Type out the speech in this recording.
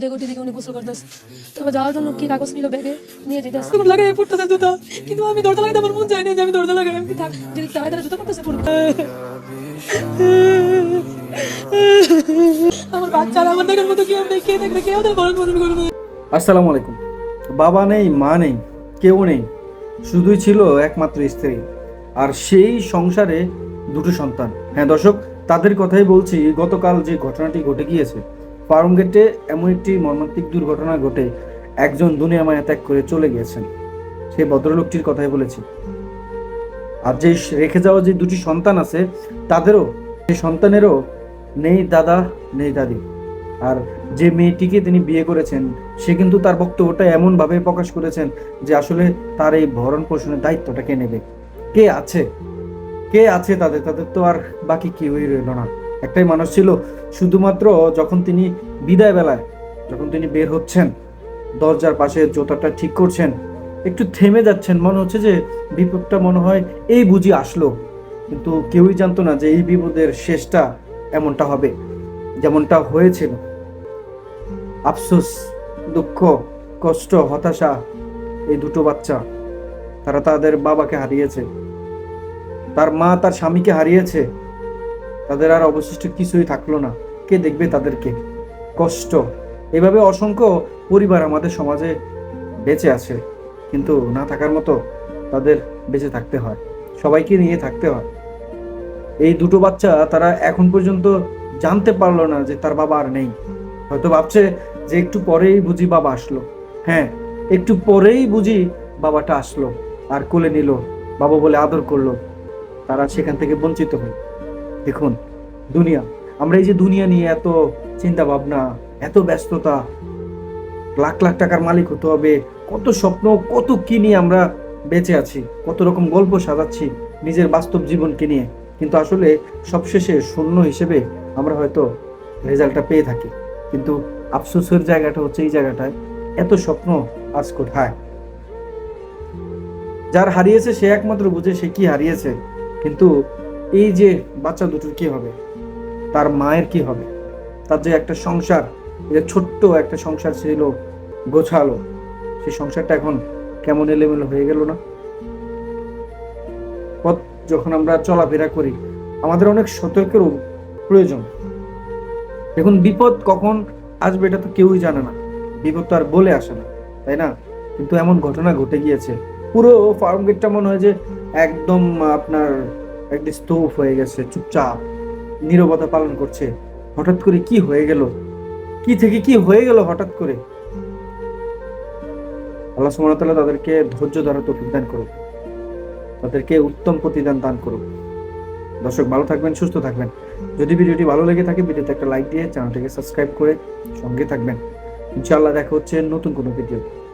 দিদিকে উনি গোসল করতেছে। তারপর যাওয়ার জন্য কি কাগজ নিল ব্যাগে নিয়ে লাগাই পড়তেছে জুতা। কিন্তু আমি দরজা আমার মন না যে আমি দরজা লাগাই। আমি থাক যদি তাই তারা জুতা করতেছে পুরো আমার বাচ্চারা আমার দেখার মতো কেউ নেই কে দেখবে কেউ ওদের বরণ বরণ করবে? আসসালামু আলাইকুম। বাবা নেই মা নেই কেউ নেই। শুধুই ছিল একমাত্র স্ত্রী আর সেই সংসারে দুটো সন্তান। হ্যাঁ দর্শক তাদের কথাই বলছি গতকাল যে ঘটনাটি ঘটে গিয়েছে ফার্ম গেটে এমন একটি মর্মান্তিক দুর্ঘটনা ঘটে একজন দুনিয়া মায়া ত্যাগ করে চলে গিয়েছেন। সেই ভদ্রলোকটির কথাই বলেছি। আর যে রেখে যাওয়া যে দুটি সন্তান আছে, তাদেরও সেই সন্তানেরও নেই দাদা, নেই দাদি। আর যে মেয়েটিকে তিনি বিয়ে করেছেন, সে কিন্তু তার বক্তব্যটা এমনভাবে প্রকাশ করেছেন যে আসলে তার এই ভরণ পোষণের দায়িত্বটা কে নেবে? কে আছে? কে আছে তাদের? তাদের তো আর বাকি কেউই রইল না। একটাই মানুষ ছিল, শুধুমাত্র যখন তিনি বিদায় বেলায় যখন তিনি বের হচ্ছেন, দরজার পাশে জোতাটা ঠিক করছেন, একটু থেমে যাচ্ছেন, মনে হচ্ছে যে বিপদটা মনে হয় এই বুঝি আসলো। কিন্তু কেউই জানতো না যে এই বিপদের শেষটা এমনটা হবে, যেমনটা হয়েছিল। আফসোস, দুঃখ, কষ্ট, হতাশা, এই দুটো বাচ্চা, তারা তাদের বাবাকে হারিয়েছে। তার মা তার স্বামীকে হারিয়েছে। তাদের আর অবশিষ্ট কিছুই থাকল না। কে দেখবে তাদেরকে? কষ্ট। এভাবে অসংখ্য পরিবার আমাদের সমাজে বেঁচে আছে। কিন্তু না থাকার মতো তাদের বেঁচে থাকতে হয়। সবাইকে নিয়ে থাকতে হয়। এই দুটো বাচ্চা তারা এখন পর্যন্ত জানতে পারল না যে তার বাবা আর নেই। হয়তো ভাবছে যে একটু পরেই বুঝি বাবা আসলো। হ্যাঁ একটু পরেই বুঝি বাবাটা আসলো। আর কোলে নিল। বাবা বলে আদর করল। তারা সেখান থেকে বঞ্চিত হল। দেখুন, দুনিয়া, আমরা এই যে দুনিয়া নিয়ে এত চিন্তা ভাবনা এত ব্যস্ততা, লাখ লাখ টাকার মালিক হতে হবে, কত স্বপ্ন, কত কি নিয়ে আমরা বেঁচে আছি, কত রকম গল্প সাজাচ্ছি নিজের বাস্তব জীবনকে নিয়ে। কিন্তু আসলে সবশেষে শূন্য হিসেবে আমরা হয়তো রেজাল্টটা পেয়ে থাকি। কিন্তু আফসোসের জায়গাটা হচ্ছে এই জায়গাটায়, এত স্বপ্ন আজ কোথায়? যার হারিয়েছে সে একমাত্র বুঝে সে কি হারিয়েছে। কিন্তু এই যে বাচ্চা দুটোর কি হবে? তার মায়ের কি হবে? তার যে একটা সংসার যে ছোট্ট একটা সংসার ছিল গোছালো, সেই সংসারটা এখন কেমন এলোমেলো হয়ে গেল না? পথ যখন আমরা চলাফেরা করি, আমাদের অনেক সতর্কের প্রয়োজন। দেখুন, বিপদ কখন আসবে এটা তো কেউই জানে না। বিপদ তো আর বলে আসে না, তাই না? কিন্তু এমন ঘটনা ঘটে গিয়েছে। পুরো ফার্ম গেটটা মনে হয় যে একদম আপনার একটি স্তূপ হয়ে গেছে, চুপচাপ, নীরবতা পালন করছে। হঠাৎ করে কি হয়ে গেল? কি থেকে কি হয়ে গেল হঠাৎ করে? আল্লাহ সুমতাল্লাহ তাদেরকে ধৈর্য ধরা তো দান করুক। তাদেরকে উত্তম প্রতিদান দান করুক। দর্শক, ভালো থাকবেন, সুস্থ থাকবেন। যদি ভিডিওটি ভালো লেগে থাকে, ভিডিওতে একটা লাইক দিয়ে চ্যানেলটিকে সাবস্ক্রাইব করে সঙ্গে থাকবেন। ইনশাআল্লাহ দেখা হচ্ছে নতুন কোনো ভিডিও